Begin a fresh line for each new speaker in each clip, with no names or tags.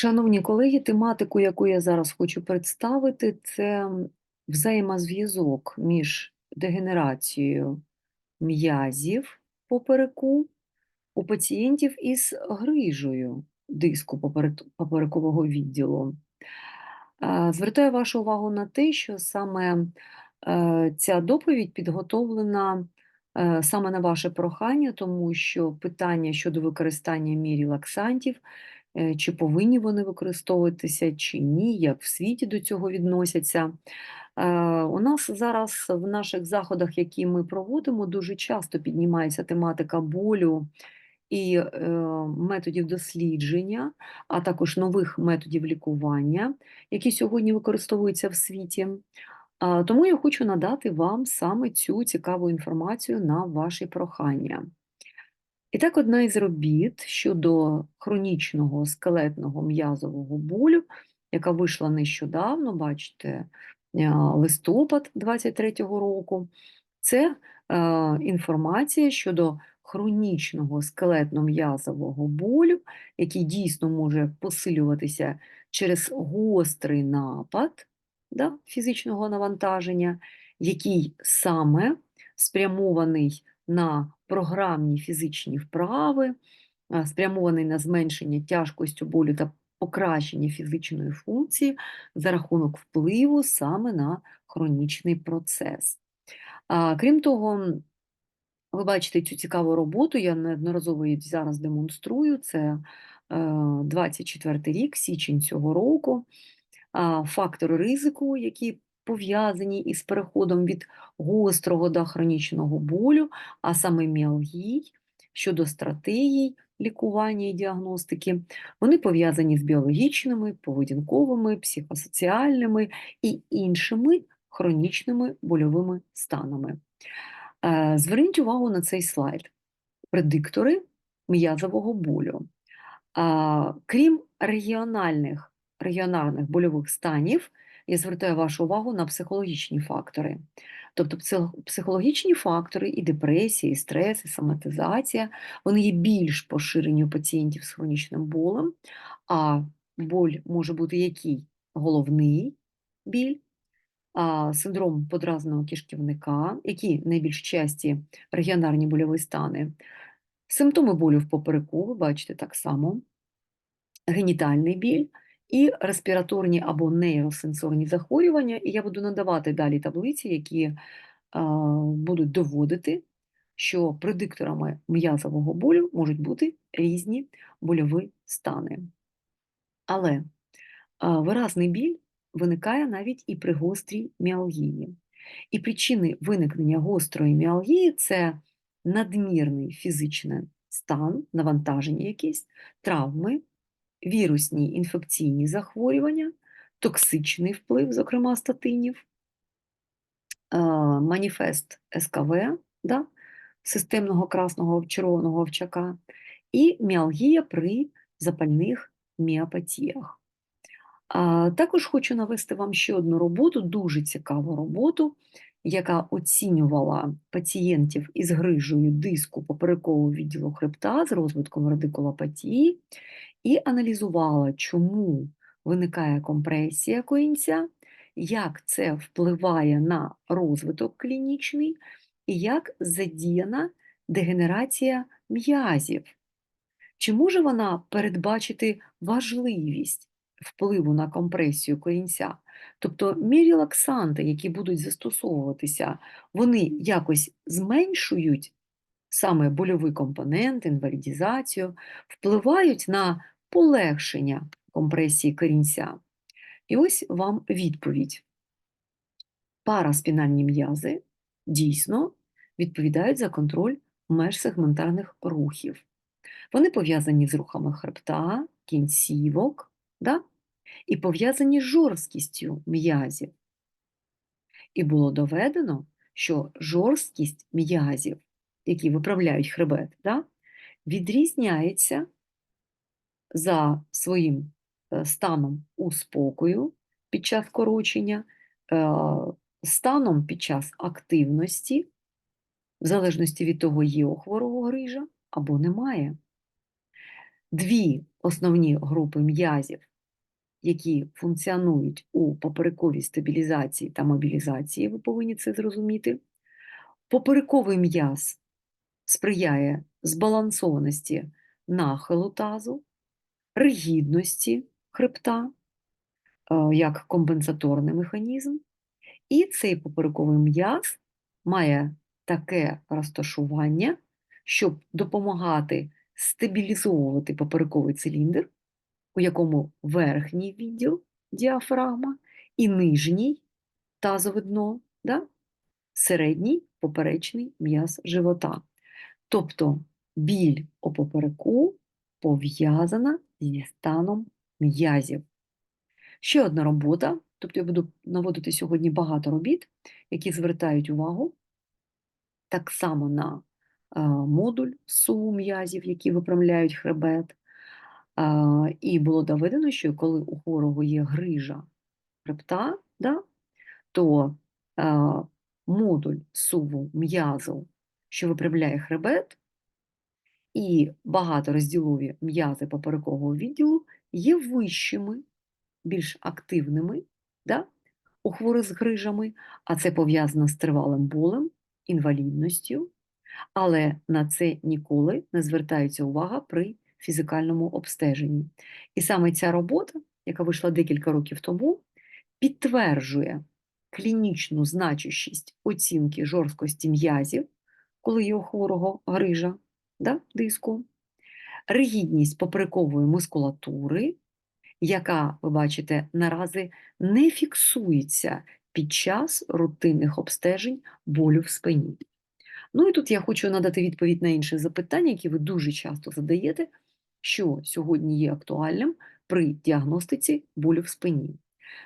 Шановні колеги, тематику, яку я зараз хочу представити, це взаємозв'язок між дегенерацією м'язів попереку у пацієнтів із грижею диску поперекового відділу. Е, Звертаю вашу увагу на те, що саме е, ця доповідь підготовлена е, саме на ваше прохання, тому що питання щодо використання мірі лаксантів, чи повинні вони використовуватися, чи ні, як в світі до цього відносяться. Е, У нас зараз в наших заходах, які ми проводимо, дуже часто піднімається тематика болю і е, методів дослідження, а також нових методів лікування, які сьогодні використовуються в світі. Тому я хочу надати вам саме цю цікаву інформацію на ваші прохання. І так, одна із робіт щодо хронічного скелетного м'язового болю, яка вийшла нещодавно, бачите, е, листопад 23-го року, це е, інформація щодо хронічного скелетно-м'язового болю, який дійсно може посилюватися через гострий напад да, фізичного навантаження, який саме спрямований на програмні фізичні вправи, спрямований на зменшення тяжкості болю та покращення фізичної функції за рахунок впливу саме на хронічний процес. Крім того, ви бачите цю цікаву роботу, я неодноразово її зараз демонструю. Це е, 24 рік, січень цього року. А, Фактори ризику, які пов'язані із переходом від гострого до хронічного болю, а саме міалгій, щодо стратегій лікування і діагностики, вони пов'язані з біологічними, поведінковими, психосоціальними і іншими хронічними больовими станами. Е, Зверніть увагу на цей слайд. Предиктори м'язового болю. Крім регіональних, регіональних больових станів, я звертаю вашу увагу на психологічні фактори. Тобто психологічні фактори і депресія, і стрес, і соматизація, вони є більш поширені у пацієнтів з хронічним болем, а боль може бути який? Головний біль, синдром подразненого кишківника, які найбільш часті регіонарні больові стани. Симптоми болю в попереку, бачите так само, генітальний біль і респіраторні або нейросенсорні захворювання. І я буду надавати далі таблиці, які будуть доводити, що предикторами м'язового болю можуть бути різні больові стани. Але виразний біль виникає навіть і при гострій міалгії. І причини виникнення гострої міалгії це надмірний фізичний стан, навантаження якісь, травми, вірусні інфекційні захворювання, токсичний вплив, зокрема статинів, маніфест СКВ, да, системного красного червоного овчака, і міалгія при запальних міопатіях. Також хочу навести вам ще одну роботу, дуже цікаву роботу, яка оцінювала пацієнтів із грижею диску поперекового відділу хребта з розвитком радикулопатії і аналізувала, чому виникає компресія коїнця, як це впливає на розвиток клінічний і як задіяна дегенерація м'язів. Чи може вона передбачити важливість впливу на компресію корінця? Тобто мірілаксанти, які будуть застосовуватися, вони якось зменшують саме больовий компонент, інвалідізацію, впливають на полегшення компресії корінця. І ось вам відповідь. Параспінальні м'язи дійсно відповідають за контроль межсегментарних рухів. Вони пов'язані з рухами хребта, кінцівок, да? І пов'язані з жорсткістю м'язів. І було доведено, що жорсткість м'язів, які виправляють хребет, да? відрізняється за своїм е, станом у спокою під час корочення, е, станом під час активності, в залежності від того, є у хворого грижа або немає. Дві основні групи м'язів які функціонують у поперековій стабілізації та мобілізації, ви повинні це зрозуміти. Поперековий м'яз сприяє збалансованості нахилу тазу, ригідності хребта е, як компенсаторний механізм, і цей поперековий м'яз має таке розташування, щоб допомагати стабілізовувати поперековий циліндр, у якому верхній відділ діафрагма і нижній тазове дно, да? середній поперечний м'яз живота. Тобто біль у попереку пов'язана зі станом м'язів. Ще одна робота, тобто я буду наводити сьогодні багато робіт, які звертають увагу так само на а, модуль суву м'язів, які виправляють хребет. І було доведено, що коли у хворого є грижа хребта, да, то модуль суву м'язу, що виправляє хребет, і багаторозділові м'язи поперекового відділу є вищими, більш активними да, у хворих з грижами, а це пов'язано з тривалим болем, інвалідністю, але на це ніколи не звертається увага при фізикальному обстеженні. І саме ця робота, яка вийшла декілька років тому, підтверджує клінічну значущість оцінки жорсткості м'язів, коли є у хворого грижа да, диску, ригідність поперекової мускулатури, яка, ви бачите, наразі не фіксується під час рутинних обстежень болю в спині. Ну і тут я хочу надати відповідь на інше запитання, які ви дуже часто задаєте, що сьогодні є актуальним при діагностиці болю в спині.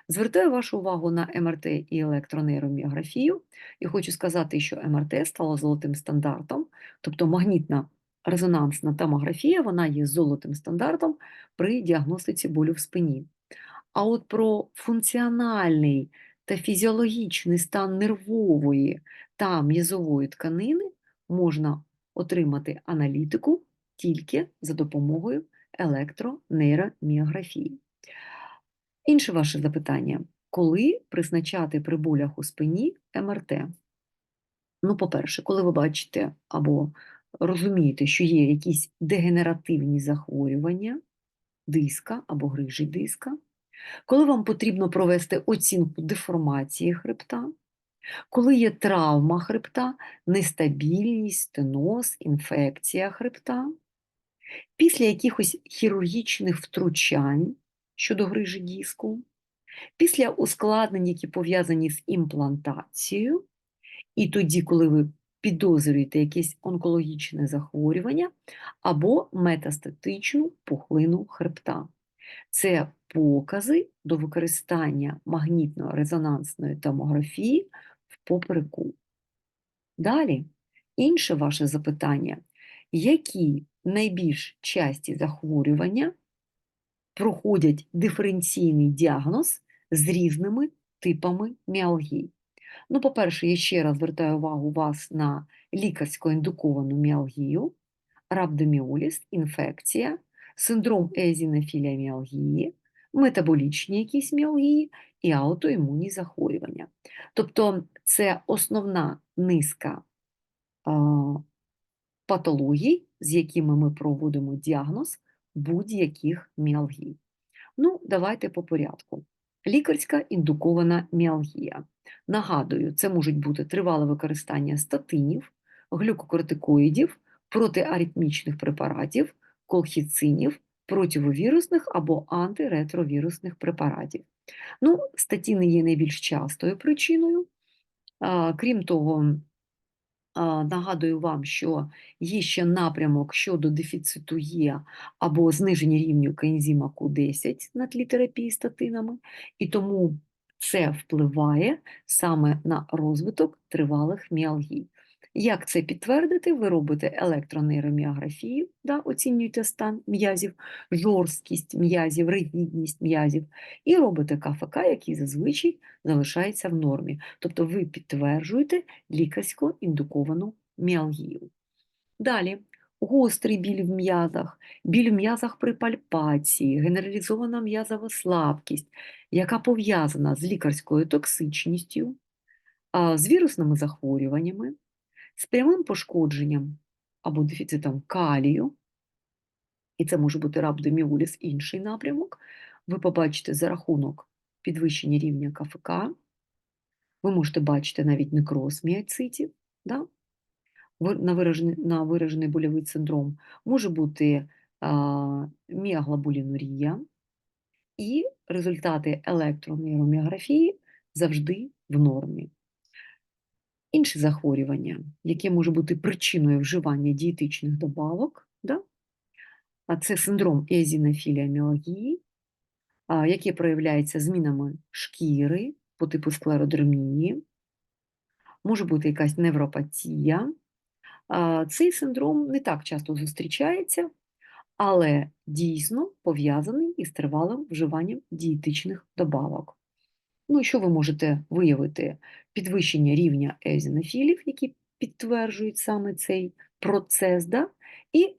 Звертаю вашу увагу на МРТ і електронейроміографію, і хочу сказати, що МРТ стало золотим стандартом, тобто магнітна резонансна томографія, вона є золотим стандартом при діагностиці болю в спині. А от про функціональний та фізіологічний стан нервової та м'язової тканини можна отримати аналітику тільки за допомогою електронейроміографії. Інше ваше запитання: коли призначати при болях у спині МРТ? Ну, по-перше, коли ви бачите або розумієте, що є якісь дегенеративні захворювання диска або грижі диска, коли вам потрібно провести оцінку деформації хребта, коли є травма хребта, нестабільність, стеноз, інфекція хребта, після якихось хірургічних втручань щодо грижі диску, після ускладнень, які пов'язані з імплантацією, і тоді, коли ви підозрюєте якесь онкологічне захворювання або метастатичну пухлину хребта. Це покази до використання магнітно-резонансної томографії в попереку. Далі, інше ваше запитання, які найбільш часті захворювання проходять диференційний діагноз з різними типами міалгії? Ну, по-перше, я ще раз звертаю увагу вас на лікарсько індуковану міалгію, рhabdomyolis, інфекція, синдром езінофілія міалгії, метаболічні якісь міалгії і аутоімунні захворювання. Тобто це основна низка патологій, з якими ми проводимо діагноз будь-яких міалгій. Ну, давайте по порядку. Лікарська індукована міалгія. Нагадую, це можуть бути тривале використання статинів, глюкокортикоїдів, протиаритмічних препаратів, колхіцинів, противовірусних або антиретровірусних препаратів. Ну, статіни є найбільш частою причиною. Крім того, Нагадую вам, що є ще напрямок щодо дефіциту Є або зниження рівню коензима Q10 на тлі терапії статинами, і тому це впливає саме на розвиток тривалих міалгій. Як це підтвердити? Ви робите електронейроміографію, да, оцінюєте стан м'язів, жорсткість м'язів, ригідність м'язів, і робите КФК, який зазвичай залишається в нормі. Тобто ви підтверджуєте лікарсько індуковану міалгію. Далі, гострий біль в м'язах, біль в м'язах при пальпації, генералізована м'язова слабкість, яка пов'язана з лікарською токсичністю, з вірусними захворюваннями, з прямим пошкодженням або дефіцитом калію, і це може бути рhabdomyolis, інший напрямок, ви побачите за рахунок підвищення рівня КФК, ви можете бачити навіть некроз міоцитів, да? на виражений, на виражений больовий синдром, може бути а, міоглобулінурія, і результати електронейроміографії завжди в нормі. Інші захворювання, які можуть бути причиною вживання дієтичних добавок, да? а це синдром еозінофілія міалгії, а, який проявляється змінами шкіри по типу склеродермії, може бути якась невропатія. Цей синдром не так часто зустрічається, але дійсно пов'язаний із тривалим вживанням дієтичних добавок. Ну і що ви можете виявити? Підвищення рівня езінофілів, які підтверджують саме цей процес, да? і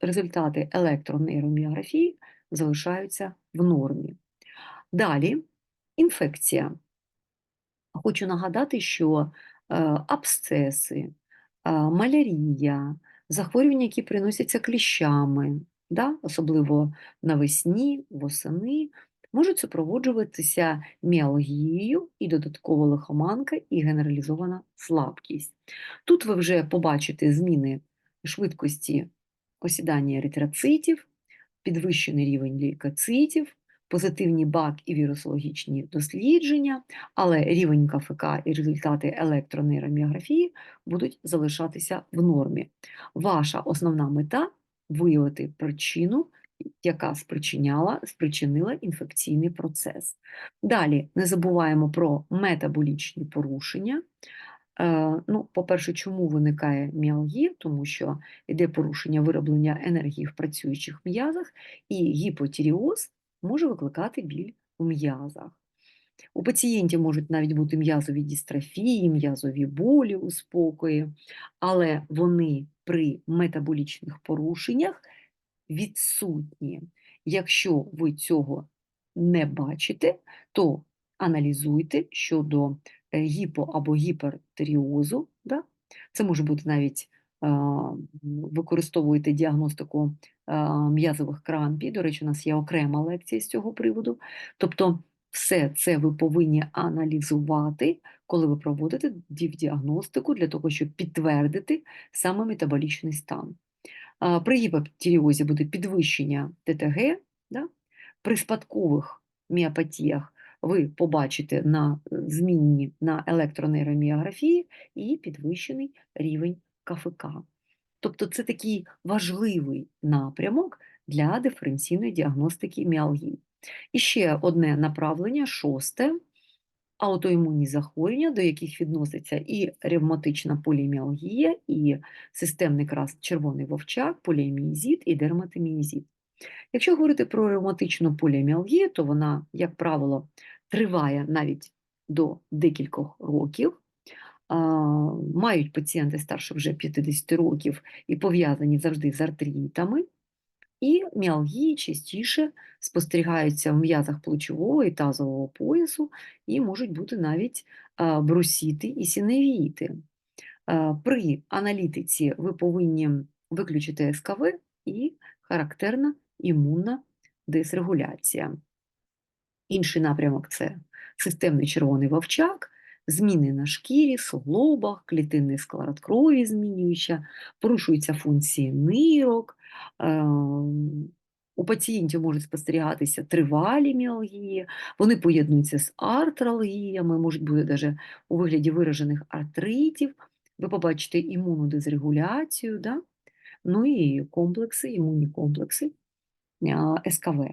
результати електронейроміографії залишаються в нормі. Далі інфекція. Хочу нагадати, що е, абсцеси, е, малярія, захворювання, які приносяться кліщами, да, особливо навесні, восени, можуть супроводжуватися міалгією і додаткова лихоманка і генералізована слабкість. Тут ви вже побачите зміни швидкості осідання еритроцитів, підвищений рівень лейкоцитів, позитивні бак і вірусологічні дослідження, але рівень КФК і результати електронейроміографії будуть залишатися в нормі. Ваша основна мета виявити причину, яка спричиняла, спричинила інфекційний процес. Далі не забуваємо про метаболічні порушення. Е, Ну, по-перше, чому виникає міалгія? Тому що йде порушення вироблення енергії в працюючих м'язах, і гіпотіріоз може викликати біль у м'язах. У пацієнтів можуть навіть бути м'язові дістрофії, м'язові болі у спокої, але вони при метаболічних порушеннях відсутні. Якщо ви цього не бачите, то аналізуйте щодо е, гіпо або гіпертиріозу. Да? Це може бути навіть а, використовуєте діагностику а, м'язових крампій. До речі, у нас є окрема лекція з цього приводу. Тобто, все це ви повинні аналізувати, коли ви проводите діагностику для того, щоб підтвердити саме метаболічний стан. При гіпотіріозі буде підвищення ТТГ, да? при спадкових міопатіях ви побачите на е, змінні на електронейроміографії і підвищений рівень КФК. Тобто це такий важливий напрямок для диференційної діагностики міалгії. І ще одне направлення, шосте аутоімунні захворювання, до яких відноситься і ревматична поліміалгія, і системний крас червоний вовчак, поліомієзіт і дерматомієзіт. Якщо говорити про ревматичну поліоміалгію, то вона, як правило, триває навіть до декількох років. Мають пацієнти старше вже 50 років і пов'язані завжди з артритами. І міалгії частіше спостерігаються в м'язах плечового і тазового поясу, і можуть бути навіть брусіти і синевіти. А, При аналітиці ви повинні виключити СКВ і характерна імунна дисрегуляція. Інший напрямок це системний червоний вовчак, зміни на шкірі, суглобах, клітинний склад крові змінююча, порушуються функції нирок. ем, У пацієнтів можуть спостерігатися тривалі міалгії, вони поєднуються з артралгіями, можуть бути навіть у вигляді виражених артритів. Ви побачите імунну дезрегуляцію, да? ну і комплекси, імунні комплекси СКВ.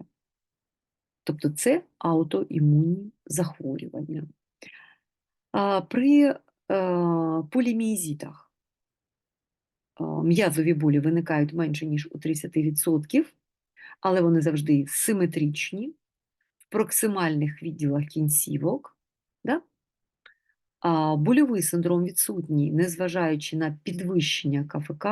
Тобто це аутоімунні захворювання. При полімієзітах е, м'язові болі виникають менше, ніж у 30%, але вони завжди симетричні, в проксимальних відділах кінцівок. Да? Больовий синдром відсутній, незважаючи на підвищення КФК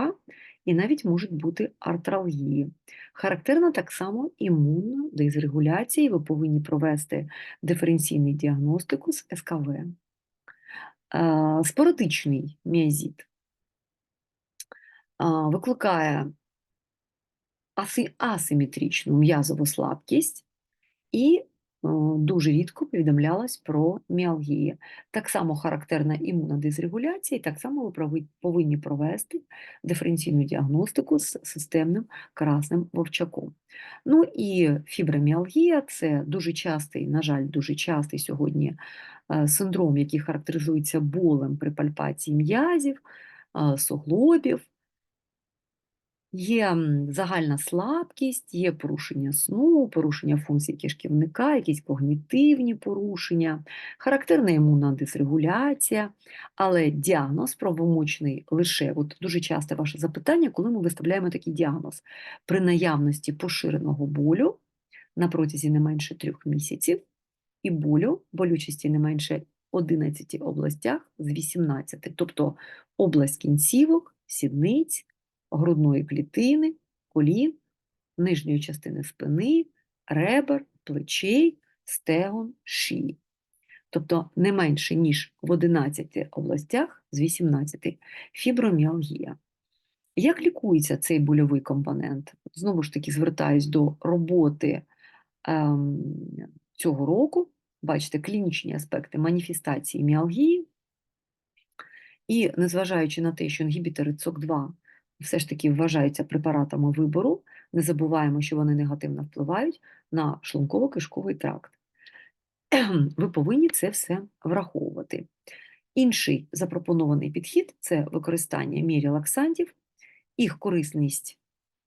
і навіть можуть бути артралгії. Характерна так само імунна дезрегуляція, і ви повинні провести диференційний діагностику з СКВ. Споротичний міазіт викликає асиметричну м'язову слабкість і дуже рідко повідомлялось про міалгії. Так само характерна імунна дисрегуляція, і так само ви повинні провести диференційну діагностику з системним красним вовчаком. Ну і фіброміалгія – це дуже частий, на жаль, дуже частий сьогодні е, синдром, який характеризується болем при пальпації м'язів, е, суглобів. Є загальна слабкість, є порушення сну, порушення функцій кишківника, якісь когнітивні порушення, характерна імунна дисрегуляція, але діагноз правомочний лише, от дуже часто ваше запитання, коли ми виставляємо такий діагноз. При наявності поширеного болю на протязі не менше трьох місяців і болю, болючості не менше 11 областях з 18, тобто область кінцівок, сідниць, грудної клітини, колін, нижньої частини спини, ребер, плечей, стегон, шиї. Тобто не менше, ніж в 11 областях з 18 фіброміалгія. Як лікується цей больовий компонент? Знову ж таки, звертаюсь до роботи ем, цього року. Бачите, клінічні аспекти маніфестації міалгії. І незважаючи на те, що інгібітори ЦОК2 все ж таки вважаються препаратами вибору, не забуваємо, що вони негативно впливають на шлунково-кишковий тракт. Ви повинні це все враховувати. Інший запропонований підхід це використання мірі-лаксантів. Їх корисність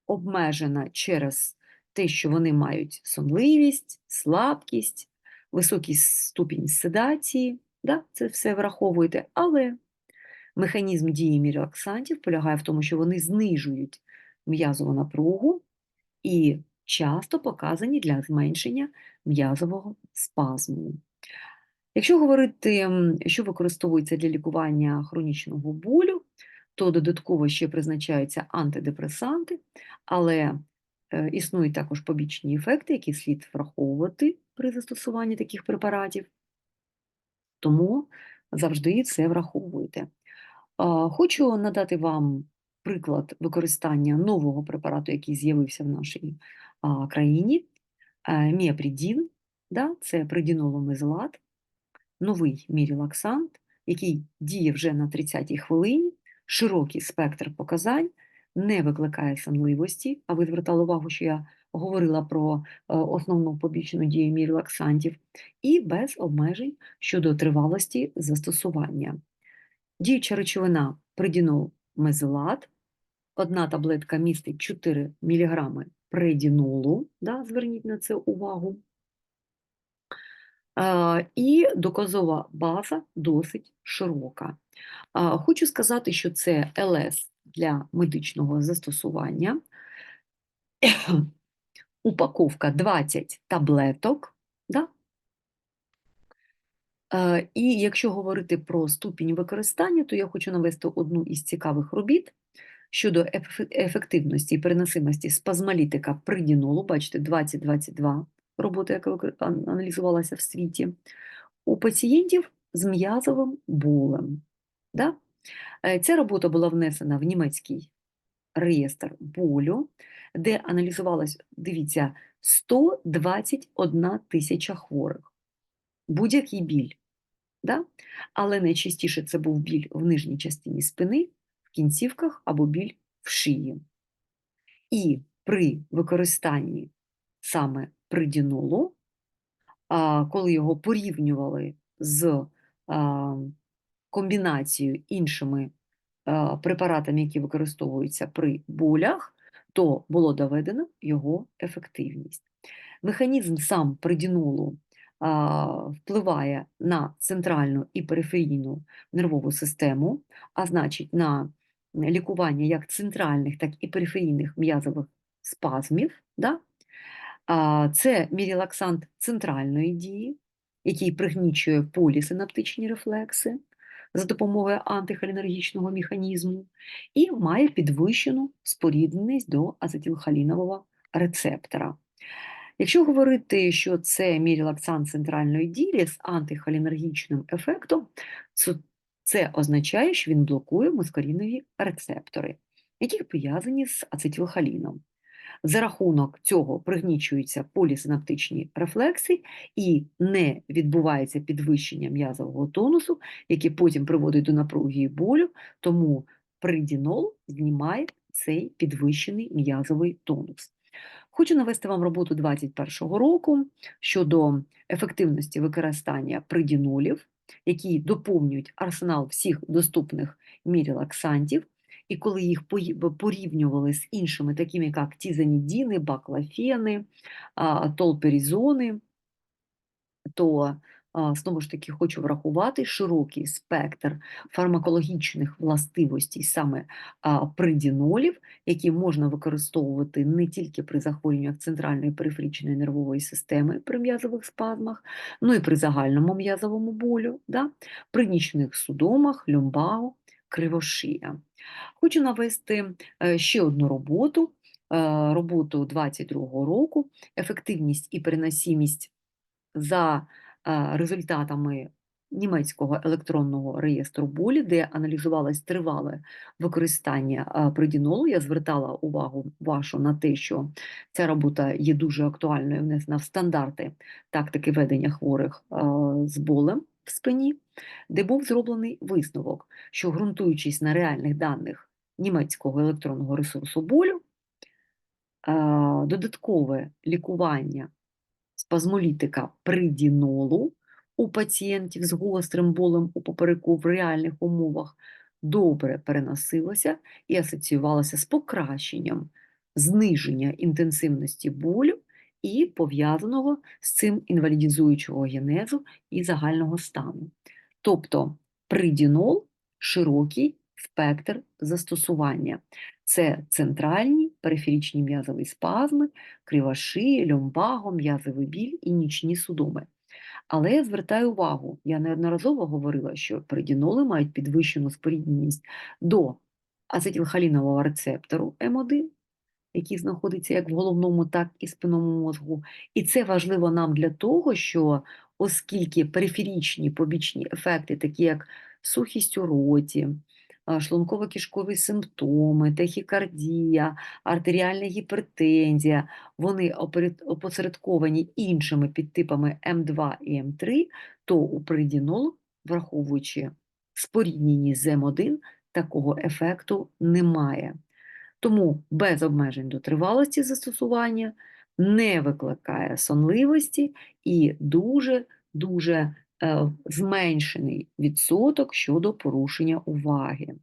обмежена через те, що вони мають сонливість, слабкість, високий ступінь седації. Да, це все враховуєте, але Механізм дії мірелаксантів полягає в тому, що вони знижують м'язову напругу і часто показані для зменшення м'язового спазму. Якщо говорити, що використовується для лікування хронічного болю, то додатково ще призначаються антидепресанти, але е, існують також побічні ефекти, які слід враховувати при застосуванні таких препаратів, тому завжди це враховуйте. Хочу надати вам приклад використання нового препарату, який з'явився в нашій країні. Е, Міапридін, да, це придіноломезолат, новий мірілаксант, який діє вже на 30-й хвилині, широкий спектр показань, не викликає сонливості. А ви звертали увагу, що я говорила про е, основну побічну дію мірілаксантів, і без обмежень щодо тривалості застосування. Діюча речовина придінол мезолат. Одна таблетка містить 4 мг предінолу, да, зверніть на це увагу. І доказова база досить широка. Хочу сказати, що це ЛС для медичного застосування. Упаковка 20 таблеток. Да? Е, І якщо говорити про ступінь використання, то я хочу навести одну із цікавих робіт щодо ефективності і переносимості спазмолітика придінолу, бачите, 2022 робота, яка аналізувалася в світі, у пацієнтів з м'язовим болем. Да? Е, Ця робота була внесена в німецький реєстр болю, де аналізувалось, дивіться, 121 тисяча хворих. Будь-який біль. Да? Але найчастіше це був біль в нижній частині спини, в кінцівках або біль в шиї. І при використанні саме придінолу, коли його порівнювали з комбінацією іншими препаратами, які використовуються при болях, то було доведено його ефективність. Механізм сам придінолу впливає на центральну і периферійну нервову систему, а значить на лікування як центральних, так і периферійних м'язових спазмів. Да? Це мірілаксант центральної дії, який пригнічує полісинаптичні рефлекси. за допомогою антихолінергічного механізму і має підвищену спорідненість до ацетилхолінового рецептора. Якщо говорити, що це мірілаксан центральної ділі з антихолінергічним ефектом, це, означає, що він блокує мускарінові рецептори, які пов'язані з ацетилхоліном. За рахунок цього пригнічуються полісинаптичні рефлекси і не відбувається підвищення м'язового тонусу, яке потім приводить до напруги і болю, тому придінол знімає цей підвищений м'язовий тонус. Хочу навести вам роботу 2021 року щодо ефективності використання придінолів, які доповнюють арсенал всіх доступних мірілаксантів, і коли їх порівнювали з іншими, такими як тізанідіни, баклафени, толперізони, то знову ж таки хочу врахувати широкий спектр фармакологічних властивостей саме придінолів, які можна використовувати не тільки при захворюваннях центральної периферичної нервової системи при м'язових спазмах, ну і при загальному м'язовому болю, да? при нічних судомах, люмбаго, кривошия. Хочу навести е, ще одну роботу, е, роботу 22 року, ефективність і переносимість за результатами німецького електронного реєстру болі, де аналізувалось тривале використання придінолу. Я звертала увагу вашу на те, що ця робота є дуже актуальною, внесена в стандарти тактики ведення хворих з болем в спині, де був зроблений висновок, що ґрунтуючись на реальних даних німецького електронного ресурсу болю, додаткове лікування спазмолітика придінолу у пацієнтів з гострим болем у попереку в реальних умовах добре переносилося і асоціювалося з покращенням зниження інтенсивності болю і пов'язаного з цим інвалідізуючого генезу і загального стану. Тобто придінол широкий спектр застосування. Це центральні периферичні м'язові спазми, кривошиї, люмбаго, м'язовий біль і нічні судоми. Але я звертаю увагу, я неодноразово говорила, що перидіноли мають підвищену спорідненість до ацетилхолінового рецептору М1, який знаходиться як в головному, так і спинному мозку. І це важливо нам для того, що оскільки периферічні побічні ефекти, такі як сухість у роті, шлунково-кишкові симптоми, тахікардія, артеріальна гіпертензія, вони опосередковані іншими підтипами М2 і М3, то у придінолу, враховуючи споріднені з М1, такого ефекту немає. Тому без обмежень до тривалості застосування не викликає сонливості і дуже-дуже зменшений відсоток щодо порушення уваги.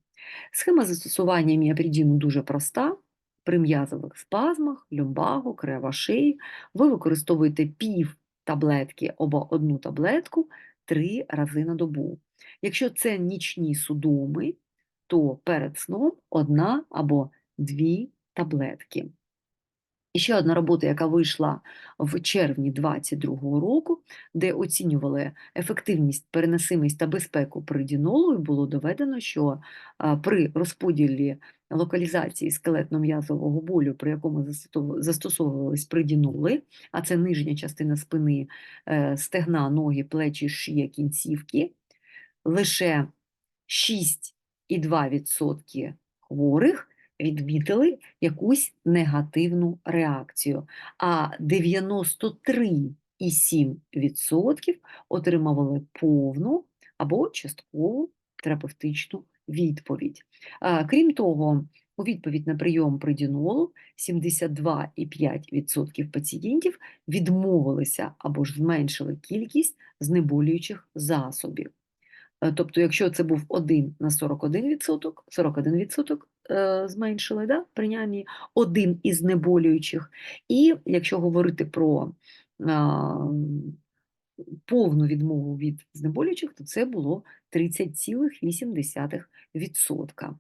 Схема застосування міапридіну дуже проста. При м'язових спазмах, люмбагу, кривошеї ви використовуєте пів таблетки або одну таблетку три рази на добу. Якщо це нічні судоми, то перед сном одна або дві таблетки. І ще одна робота, яка вийшла в червні 2022 року, де оцінювали ефективність, переносимість та безпеку придінолу, і було доведено, що при розподілі локалізації скелетно-м'язового болю, при якому застосовувались придіноли, а це нижня частина спини, е, стегна, ноги, плечі, шия, кінцівки, лише 6,2% хворих відмітили якусь негативну реакцію, а 93,7% отримували повну або часткову терапевтичну відповідь. Крім того, у відповідь на прийом придінолу 72,5% пацієнтів відмовилися або ж зменшили кількість знеболюючих засобів. Е, тобто, якщо це був 1 на 41%, 41% е, зменшили, да, принаймні один із знеболюючих. І якщо говорити про а, повну відмову від знеболюючих, то це було 30,8%.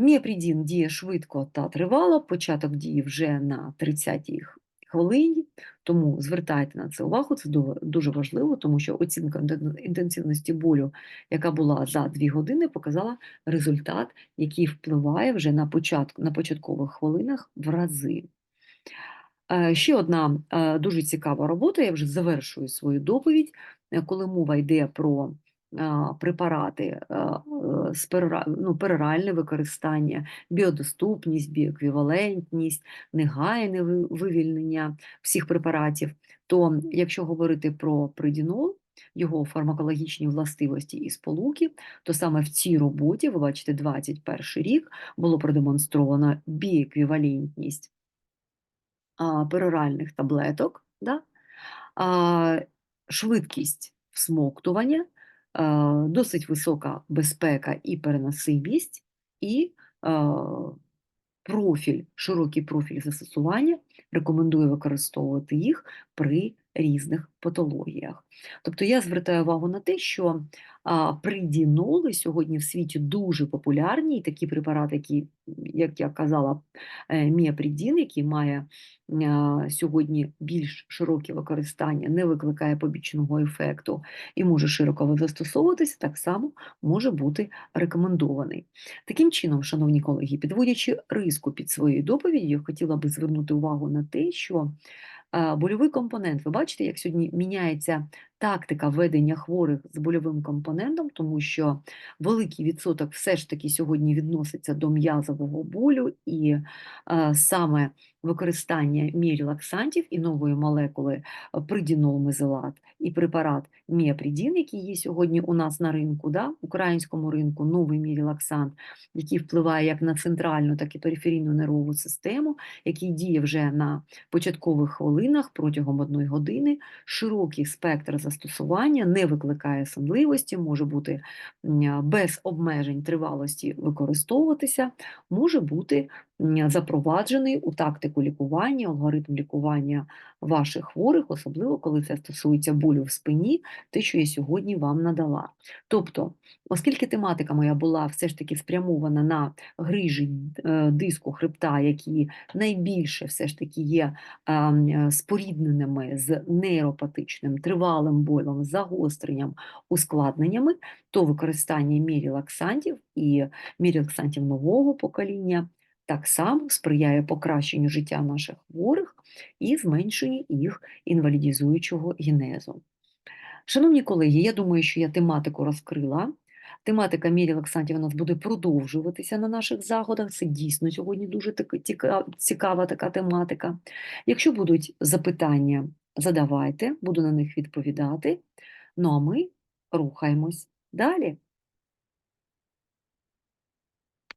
Міапрідін діє швидко та тривало, початок дії вже на 30-й хвилині, Тому звертайте на це увагу, це дуже важливо, тому що оцінка інтен- інтенсивності болю, яка була за 2 години, показала результат, який впливає вже на початку на початкових хвилинах в рази. Е, Ще одна е, дуже цікава робота, я вже завершую свою доповідь, е, коли мова йде про препарати е, з ну, пероральне використання, біодоступність, біоеквівалентність, негайне вивільнення всіх препаратів. То якщо говорити про придінол, його фармакологічні властивості і сполуки, то саме в цій роботі, ви бачите, 21 рік було продемонстровано біеквівалентність пероральних таблеток, да? швидкість всмоктування, досить висока безпека і переносивість, і профіль, широкий профіль застосування, рекомендую використовувати їх при різних патологіях. Тобто я звертаю увагу на те, що придіноли сьогодні в світі дуже популярні, і такі препарати, які, як я казала, е, міапридін, який має сьогодні більш широке використання, не викликає побічного ефекту і може широко застосовуватися, так само може бути рекомендований. Таким чином, шановні колеги, підводячи риску під своєю доповіддю, хотіла би звернути увагу на те, що больовий компонент, ви бачите, як сьогодні міняється тактика ведення хворих з больовим компонентом, тому що великий відсоток все ж таки сьогодні відноситься до м'язового болю, і а, саме використання міорелаксантів і нової молекули а, придінол-мезилат і препарат міапридін, який є сьогодні у нас на ринку, да, українському ринку, новий мірелаксант, який впливає як на центральну, так і периферійну нервову систему, який діє вже на початкових хвилинах протягом одної години, широкий спектр застосування, не викликає сонливості, може бути без обмежень тривалості використовуватися, може бути запроваджений у тактику лікування, алгоритм лікування ваших хворих, особливо коли це стосується болю в спині, те, що я сьогодні вам надала. Тобто, оскільки тематика моя була все ж таки спрямована на грижі е, диску хребта, які найбільше все ж таки є спорідненими з нейропатичним тривалим болем, загостренням, ускладненнями, то використання мірелаксантів і мірелаксантів нового покоління так само сприяє покращенню життя наших хворих і зменшенню їх інвалідізуючого генезу. Шановні колеги, я думаю, що я тематику розкрила. Тематика мірелаксантів у нас буде продовжуватися на наших заходах. Це дійсно сьогодні дуже цікава така тематика. Якщо будуть запитання, задавайте, буду на них відповідати. Ну а ми рухаємось далі.